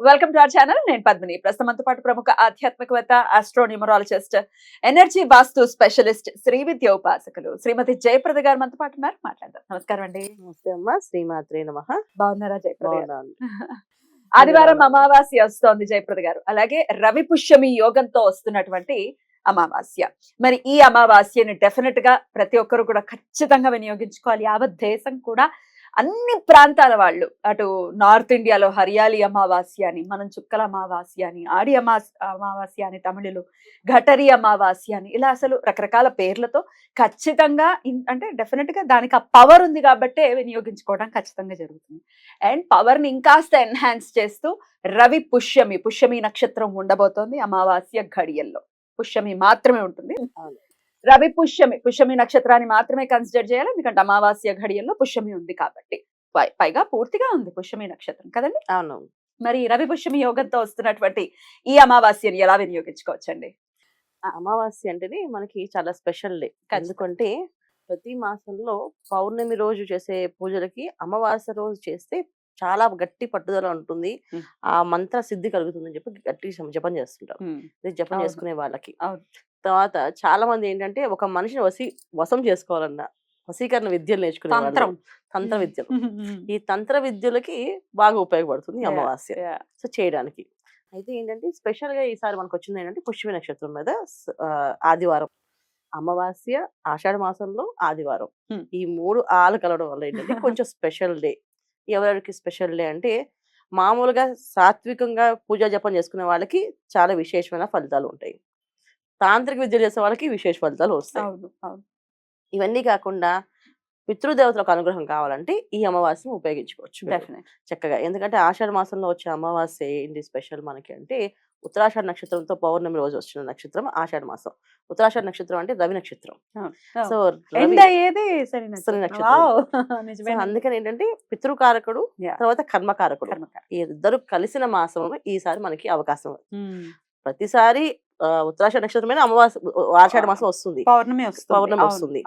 Welcome to our channel నేను పద్మిని. ప్రస్తుతంతో పాటు ప్రముఖ ఆధ్యాత్మికవేత్త astronumerologist energy vastu specialist Shri విద్య ఉపాసకులు శ్రీమతి జయప్రద గారు మనతో పాటు ఉన్నారు. మాట్లాడదాం. నమస్కారం అండి. నమస్తే అమ్మ. శ్రీమాత్రే నమ. బాగున్నారా జయప్రద ఆదివారం అమావాస్య వస్తోంది జయప్రద గారు. అలాగే రవి పుష్యమి యోగంతో వస్తున్నటువంటి అమావాస్య. మరి ఈ అమావాస్యని డెఫినెట్గా ప్రతి ఒక్కరు కూడా ఖచ్చితంగా వినియోగించుకోవాలి. యావత్ దేశం కూడా అన్ని ప్రాంతాల వాళ్ళు. అటు నార్త్ ఇండియాలో హరియాలి అమావాస్య అని మనం చుక్కల అమావాస్య అని ఆడి అమా అమావాస్య అని తమిళులు ఘటరి అమావాస్య అని ఇలా అసలు రకరకాల పేర్లతో ఖచ్చితంగా అంటే డెఫినెట్గా దానికి ఆ పవర్ ఉంది కాబట్టే వినియోగించుకోవడం ఖచ్చితంగా జరుగుతుంది. అండ్ పవర్ని ఇంకాస్త ఎన్హాన్స్ చేస్తూ రవి పుష్యమి పుష్యమి నక్షత్రం ఉండబోతోంది అమావాస్య ఘడియల్లో. పుష్యమి మాత్రమే ఉంటుంది. రవి పుష్యమి పుష్యమి నక్షత్రాన్ని మాత్రమే కన్సిడర్ చేయాలి. ఎందుకంటే అమావాస్య ఘడియల్లో పుష్యమి ఉంది కాబట్టి. పై- పైగా పూర్తిగా ఉంది పుష్యమి నక్షత్రం కదండి? అవును. మరి రవి పుష్యమి యోగంతో వస్తున్నటువంటి ఈ అమావాస్యని ఎలా వినియోగించుకోవచ్చండి? ఆ అమావాస్య అంటేనే మనకి చాలా స్పెషల్ డే. ఎందుకంటే ప్రతి మాసంలో పౌర్ణమి రోజు చేసే పూజలకి అమావాస్య రోజు చేస్తే చాలా గట్టి పట్టుదల ఉంటుంది. ఆ మంత్ర సిద్ధి కలుగుతుందని చెప్పి గట్టి జప- చేస్తుంటారు. జపం. చేసుకునే వాళ్ళకి. అవును. తర్వాత చాలా మంది ఏంటంటే ఒక మనిషిని వసి వశం చేసుకోవాలన్న వశీకరణ విద్యలు నేర్చుకునే. తంత్రం. తంత్ర విద్యలు. ఈ తంత్ర విద్యలకి బాగా ఉపయోగపడుతుంది. అమావాస్య. సో చేయడానికి. అయితే ఏంటంటే స్పెషల్గా ఈసారి మనకు వచ్చింది ఏంటంటే పుష్యమి నక్షత్రం మీద ఆదివారం. అమావాస్య ఆషాఢ మాసంలో ఆదివారం. ఈ మూడు ఆలు కలవడం వల్ల ఏంటంటే కొంచెం స్పెషల్ డే. ఎవరికి స్పెషల్ డే అంటే మామూలుగా సాత్వికంగా పూజ జపం చేసుకునే వాళ్ళకి చాలా విశేషమైన ఫలితాలు ఉంటాయి. తాంత్రిక విద్యలు చేసే వాళ్ళకి విశేష ఫలితాలు వస్తాయి. ఇవన్నీ కాకుండా పితృదేవతలకు అనుగ్రహం కావాలంటే ఈ అమావాస్యను ఉపయోగించుకోవచ్చు. చక్కగా. ఎందుకంటే ఆషాఢ మాసంలో వచ్చే అమావాస్య ఏంటి స్పెషల్ మనకి అంటే ఉత్తరాషాఢ నక్షత్రంతో పౌర్ణమి రోజు వచ్చిన నక్షత్రం ఆషాఢ మాసం. ఉత్తరాషాఢ నక్షత్రం అంటే రవి నక్షత్రం. సో శని నక్షత్రం. అందుకని ఏంటంటే పితృకారకుడు. తర్వాత కర్మకారకుడు. ఇద్దరు కలిసిన మాసంలో ఈసారి మనకి అవకాశం ప్రతిసారి ఉత్తరాషాఢ నక్షత్రమైన అమావాస్య ఆషాఢ మాసం వస్తుంది పౌర్ణమి వస్తుంది పౌర్ణమి వస్తుంది.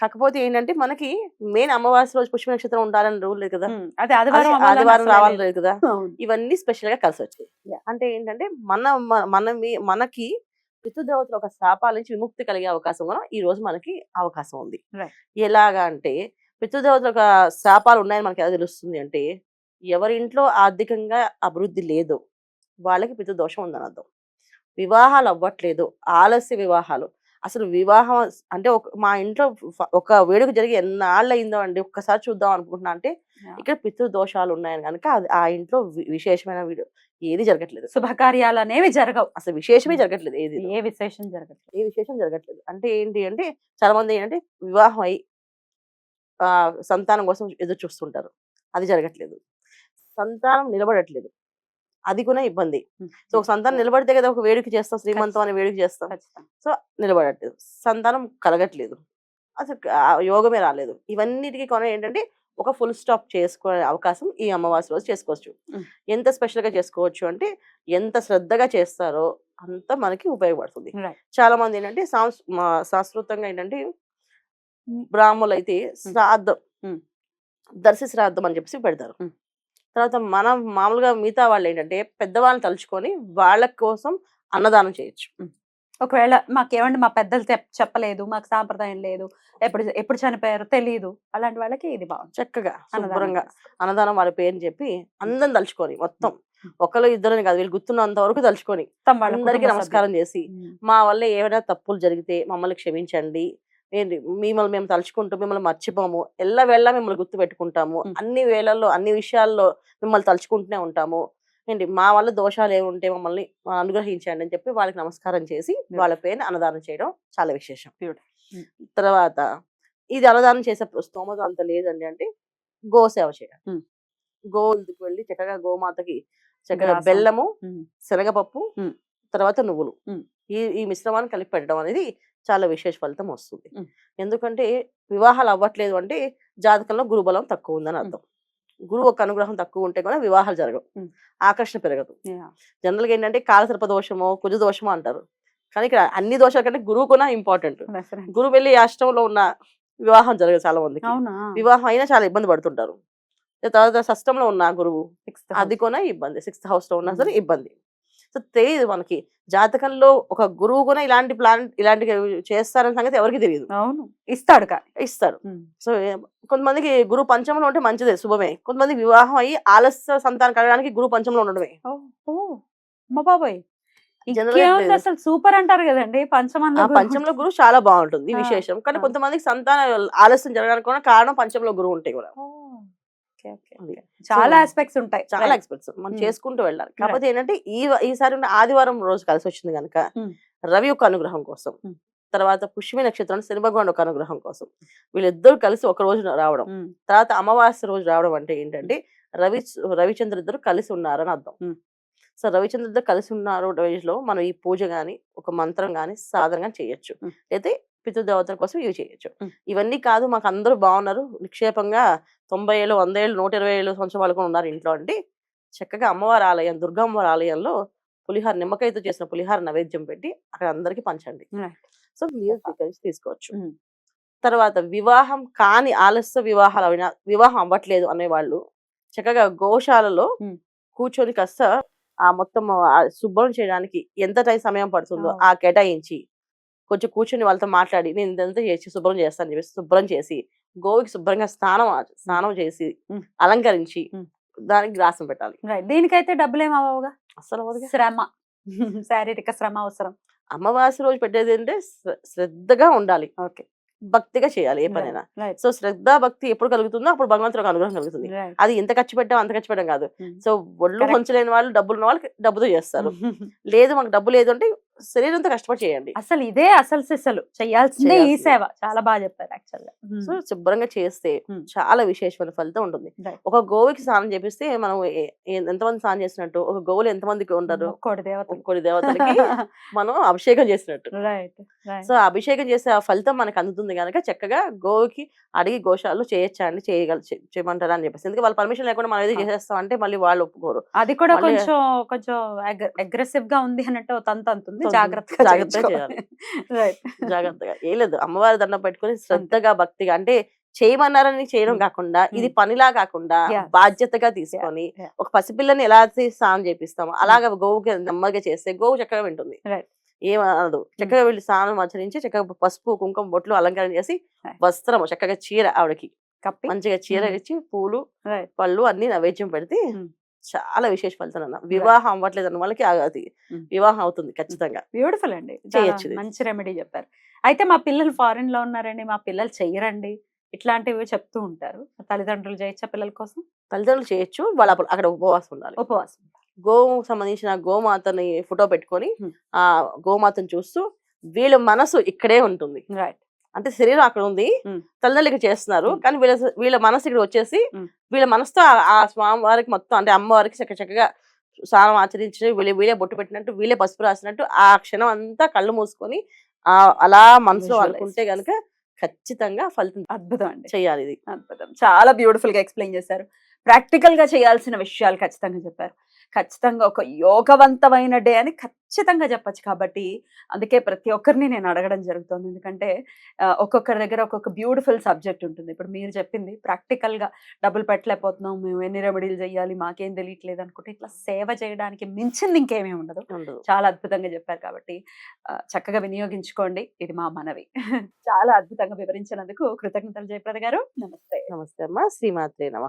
కాకపోతే ఏంటంటే మనకి మెయిన్ అమావాస్య రోజు పుష్ప నక్షత్రం ఉండాలని రూల్ లేదు కదా అదే ఆదివారం ఆదివారం అసలు రావాలి లేదు. కదా. ఇవన్నీ స్పెషల్గా కలిసి వచ్చాయి. అంటే ఏంటంటే మన మన మనకి పితృదేవతల ఒక శాపాల నుంచి విముక్తి కలిగే అవకాశం కూడా ఈ రోజు మనకి అవకాశం ఉంది. ఎలాగా అంటే పితృదేవతల ఒక శాపాలు ఉన్నాయని మనకి ఎలా తెలుస్తుంది అంటే ఎవరి ఇంట్లో ఆర్థికంగా అభివృద్ధి లేదు వాళ్ళకి పితృదోషం ఉందని అర్థం వివాహాలు అవ్వట్లేదు ఆలస్య వివాహాలు. అసలు వివాహం అంటే ఒక మా ఇంట్లో ఒక వేడుక జరిగి ఎన్నాళ్ళు అయిందో అండి ఒక్కసారి చూద్దాం అనుకుంటున్నా అంటే. ఇక్కడ పితృదోషాలు ఉన్నాయని కనుక అది ఆ ఇంట్లో విశేషమైన వీడు ఏది జరగట్లేదు. శుభకార్యాలు అనేవి జరగవు. అసలు విశేషమే జరగట్లేదు ఏది ఏ విశేషం జరగదు ఏ విశేషం జరగట్లేదు. అంటే ఏంటి అంటే చాలా మంది ఏంటంటే వివాహం అయి ఆ సంతానం కోసం ఎదురు చూస్తుంటారు అది జరగట్లేదు. సంతానం నిలబడట్లేదు. అది కూడా ఇబ్బంది. సో ఒక సంతానం నిలబడితే కదా ఒక వేడుక చేస్తాం శ్రీమంతం అనే వేడుక చేస్తాం. ఖచ్చితంగా. నిలబడట్లేదు. సంతానం కలగట్లేదు. అసలు యోగమే రాలేదు. ఇవన్నిటికీ కొన ఏంటంటే ఒక ఫుల్ స్టాప్ చేసుకునే అవకాశం ఈ అమావాస్య రోజు చేసుకోవచ్చు. ఎంత స్పెషల్గా చేసుకోవచ్చు అంటే ఎంత శ్రద్ధగా చేస్తారో అంత మనకి ఉపయోగపడుతుంది. చాలా మంది ఏంటంటే సాంస్- మా శాస్త్రోక్తంగా ఏంటంటే బ్రాహ్మణులు అయితే శ్రాద్ధం. దర్శి శ్రాద్ధం అని చెప్పేసి పెడతారు. తర్వాత మనం మామూలుగా మిగతా వాళ్ళు ఏంటంటే పెద్దవాళ్ళని తలుచుకొని వాళ్ళ కోసం అన్నదానం చేయొచ్చు. ఒకవేళ మాకేమండి మా పెద్దలు చెప్- చెప్పలేదు మాకు సాంప్రదాయం లేదు ఎప్పుడు ఎప్పుడు చనిపోయారో తెలియదు అలాంటి వాళ్ళకి ఇది బాగుంది చక్కగా శుభ్రంగా. అన్నదానం వాళ్ళ పేరుని చెప్పి అందరం తలుచుకొని మొత్తం ఒకళ్ళు ఇద్దరు కాదు వీళ్ళు గుర్తున్నంత వరకు తలుచుకొని అందరికీ నమస్కారం చేసి. మా వల్ల ఏమైనా తప్పులు జరిగితే మమ్మల్ని క్షమించండి ఏంటి మిమ్మల్ని మేము తలుచుకుంటూ మిమ్మల్ని మర్చిపోము ఎల్ల వేళ మిమ్మల్ని గుర్తు పెట్టుకుంటాము. అన్ని వేళల్లో అన్ని విషయాల్లో మిమ్మల్ని తలుచుకుంటూనే ఉంటాము ఏంటి మా వల్ల దోషాలు ఏమి ఉంటే మమ్మల్ని అనుగ్రహించండి అని చెప్పి వాళ్ళకి నమస్కారం చేసి వాళ్ళ పేరుని అన్నదానం చేయడం చాలా విశేషం. తర్వాత ఇది అన్నదానం చేసే స్తోమత అంత లేదండి అంటే గోసేవ Mm. గోవులకు వెళ్ళి చక్కగా గోమాతకి చక్కగా. బెల్లము. శనగపప్పు. తర్వాత నువ్వులు. ఈ ఈ మిశ్రమాన్ని కలిపి పెట్టడం అనేది చాలా విశేష ఫలితం వస్తుంది. ఎందుకంటే వివాహాలు అవ్వట్లేదు అంటే జాతకంలో గురుబలం తక్కువ ఉందని. అర్థం గురువు ఒక అనుగ్రహం తక్కువ ఉంటే కూడా వివాహాలు జరగవు. ఆకర్షణ పెరగదు Yeah. జనరల్గా ఏంటంటే కాలసర్ప దోషమో కుజ దోషమో అంటారు కానీ ఇక్కడ అన్ని దోషాల కంటే గురువు కూడా ఇంపార్టెంట్. గురువు వెళ్ళి అష్టంలో ఉన్న వివాహం జరగదు చాలా మందికి అవునా వివాహం అయినా చాలా ఇబ్బంది పడుతుంటారు తర్వాత షష్టంలో ఉన్న గురువు అది. కూడా ఇబ్బంది సిక్స్త్ హౌస్లో ఉన్నా సరే. ఇబ్బంది సో తెలియదు మనకి. జాతకంలో ఒక గురువు కూడా ఇలాంటి ప్లాన్ ఇలాంటి చేస్తారన్న సంగతి ఎవరికి తెలియదు అవును. ఇస్తాడు కానీ ఇస్తారు. సో కొంతమందికి గురువు పంచంలో ఉంటే మంచిదే శుభమే. కొంతమందికి వివాహం అయ్యి ఆలస్య సంతానం కలగడానికి గురువు పంచంలో ఉండడమే. బాబాయ్. అసలు? సూపర్ అంటారు కదండి పంచమంలో. పంచంలో గురువు చాలా బాగుంటుంది విశేషం. కానీ. కొంతమందికి సంతాన ఆలస్యం జరగడానికి కూడా కారణం పంచంలో గురువు ఉంటాయి కూడా. చాలా ఆస్పెక్ట్స్ ఉంటాయి చాలా. ఎక్స్పెక్ట్స్ మనం Mm. చేసుకుంటూ వెళ్ళాలి కాకపోతే ఏంటంటే ఈ ఈసారి ఉన్న ఆదివారం రోజు కలిసి వచ్చింది కనుక Mm. రవి యొక్క అనుగ్రహం కోసం Mm. తర్వాత పుష్మి నక్షత్రం శని భగవాన్ ఒక అనుగ్రహం కోసం వీళ్ళిద్దరు కలిసి ఒక రోజు రావడం తర్వాత అమావాస్య రోజు రావడం అంటే ఏంటంటే రవి రవిచంద్ర ఇద్దరు కలిసి ఉన్నారని అర్థం. సో రవిచంద్ర ఇద్దరు కలిసి ఉన్నారు రోజులో మనం ఈ పూజ గాని ఒక మంత్రం గాని సాధన గాని చేయొచ్చు. అయితే పితృదేవతల కోసం ఇవి చేయొచ్చు. ఇవన్నీ కాదు మాకు అందరూ బాగున్నారు నిక్షేపంగా తొంభై ఏళ్ళు వంద ఏళ్ళు నూట ఇరవై ఏళ్ళు సంవత్సరం వాళ్ళు ఉన్నారు ఇంట్లో అంటే చక్కగా అమ్మవారి ఆలయం దుర్గమ్మవారి ఆలయంలో పులిహార నిమ్మకాయతో చేసిన పులిహార నైవేద్యం పెట్టి అక్కడ అందరికీ పంచండి. సో మీరు స్వీకరించి తీసుకోవచ్చు. తర్వాత వివాహం కాని ఆలస్య వివాహాలు అవినా వివాహం అవ్వట్లేదు అనేవాళ్ళు చక్కగా గోశాలలో. కూర్చొని కాస్త ఆ మొత్తం శుభ్రం చేయడానికి ఎంత టైం సమయం పడుతుందో. ఆ కేటాయించి కొంచెం కూర్చొని వాళ్ళతో మాట్లాడి నేను ఇదంతా చేసి శుభ్రం చేస్తాను చెప్పేసి శుభ్రం చేసి గోవుకి శుభ్రంగా స్నానం స్నానం చేసి. అలంకరించి. దానికి గ్రాసం పెట్టాలి. దీనికైతే డబ్బులు ఏం అవ్వవుగా అసలు. శ్రమ. శారీరక శ్రమ అవసరం. అమావాస్య రోజు పెట్టేది అంటే శ్ర- శ్రద్ధగా ఉండాలి. ఓకే. భక్తిగా చేయాలి ఏ పనైనా. సో శ్రద్ధ భక్తి ఎప్పుడు కలుగుతుందో అప్పుడు భగవంతుడికి అనుగ్రహం కలుగుతుంది. అది ఎంత ఖర్చు పెట్టాం అంత ఖర్చు పెట్టాం కాదు. సో ఒళ్ళు. కొంచలేని వాళ్ళు డబ్బులు ఉన్న వాళ్ళకి డబ్బుతో చేస్తారు. లేదు మాకు డబ్బు లేదు అంటే శరీరంతో కష్టపడి చేయండి. అసలు ఇదే అసలు సిసలు. చేయాల్సిందే ఈ. సేవ. చాలా బాగా చెప్పారు యాక్చువల్గా. సో శుభ్రంగా చేస్తే. చాలా విశేషమైన ఫలితం ఉంటుంది. ఒక గోవుకి స్నానం చేపిస్తే మనం ఎంతమంది స్నానం చేసినట్టు ఒక గోవులు ఎంతమందికి ఉంటారు? కోడి దేవత దేవతలకి మనం అభిషేకం చేసినట్టు. సో అభిషేకం చేసే ఆ ఫలితం మనకు అందుతుంది కనుక చక్కగా గోవుకి అడిగి గోశాలలో చేయొచ్చా అండి? చేయగల చేయమంటారా అని చెప్పేసి. ఎందుకంటే వాళ్ళు పర్మిషన్ లేకుండా మనం ఏదో. చేసేస్తాం అంటే మళ్ళీ వాళ్ళు ఒప్పుకోరు. అది కూడా కొంచెం కొంచెం అగ్రెసివ్గా ఉంది అన్నట్టు తంతు. జాగ్రత్తగా జాగ్రత్తగా చేయాలి. రైట్ జాగ్రత్తగా ఏం లేదు అమ్మవారి దండం పెట్టుకొని శ్రద్ధగా భక్తిగా అంటే చేయమన్నారని చేయడం. కాకుండా ఇది. పనిలా కాకుండా. బాధ్యతగా తీసుకొని. ఒక పసిపిల్లని ఎలా స్నానం చేపిస్తామో అలాగా గోవుకి నెమ్మదిగా చేస్తే గోవు చక్కగా వింటుంది. ఏమనదు చక్కగా వెళ్ళి స్నానం ఆచరించి చక్కగా పసుపు కుంకుమ బొట్లు అలంకరణ చేసి. వస్త్రము చక్కగా చీర ఆవిడకి మంచిగా చీర. ఇచ్చి పూలు పళ్ళు అన్ని నైవేద్యం పెడితే. చాలా విశేష ఫలితం అన్న వివాహం అవ్వట్లేదు అన్న వాళ్ళకి అది. వివాహం అవుతుంది ఖచ్చితంగా. బ్యూటిఫుల్ అండి. చేయొచ్చు. మంచి రెమెడీ చెప్పారు. అయితే మా పిల్లలు ఫారిన్లో ఉన్నారండి. మా పిల్లలు చెయ్యరండి. ఇట్లాంటివి చెప్తూ ఉంటారు. తల్లిదండ్రులు చేయొచ్చా పిల్లల కోసం? తల్లిదండ్రులు చేయొచ్చు. వాళ్ళు అక్కడ ఉపవాసం ఉండాలి. ఉపవాసం గోవు సంబంధించిన గోమాతని ఫోటో పెట్టుకొని. ఆ గోమాతని చూస్తూ వీళ్ళ మనసు ఇక్కడే ఉంటుంది. రైట్. అంటే శరీరం అక్కడ ఉంది. తల్లిదండ్రులు ఇక్కడ చేస్తున్నారు. కానీ వీళ్ళ వీళ్ళ మనసు ఇక్కడ వచ్చేసి. వీళ్ళ మనసుతో ఆ- స్వామివారికి మొత్తం అంటే అమ్మవారికి చక్క చక్కగా స్నానం ఆచరించి వీళ్ళే వీళ్ళే బొట్టు పెట్టినట్టు వీళ్ళే పసుపు రాసినట్టు ఆ క్షణం అంతా కళ్ళు మూసుకొని ఆ అలా మనసులో. అనుకుంటే గనుక ఖచ్చితంగా ఫలితం అద్భుతం అండి చేయాలి ఇది అద్భుతం చాలా బ్యూటిఫుల్గా ఎక్స్ప్లెయిన్ చేశారు ప్రాక్టికల్గా చేయాల్సిన విషయాలు ఖచ్చితంగా చెప్పారు. ఖచ్చితంగా ఒక యోగవంతమైన డే అని ఖచ్చితంగా చెప్పొచ్చు కాబట్టి అందుకే ప్రతి ఒక్కరిని నేను అడగడం జరుగుతుంది. ఎందుకంటే ఒక్కొక్కరి దగ్గర ఒక్కొక్క బ్యూటిఫుల్ సబ్జెక్ట్ ఉంటుంది. ఇప్పుడు మీరు చెప్పింది ప్రాక్టికల్గా డబ్బులు పెట్టలేకపోతున్నాం మేము ఎన్ని రెమెడీలు చేయాలి మాకేం తెలియట్లేదు అనుకుంటే ఇట్లా సేవ చేయడానికి మించింది ఇంకేమీ ఉండదు. చాలా అద్భుతంగా చెప్పారు కాబట్టి చక్కగా వినియోగించుకోండి. ఇది మా మనవి. చాలా అద్భుతంగా వివరించినందుకు కృతజ్ఞతలు జయప్రద గారు. నమస్తే. నమస్తే అమ్మా. శ్రీమాత్రే నమ.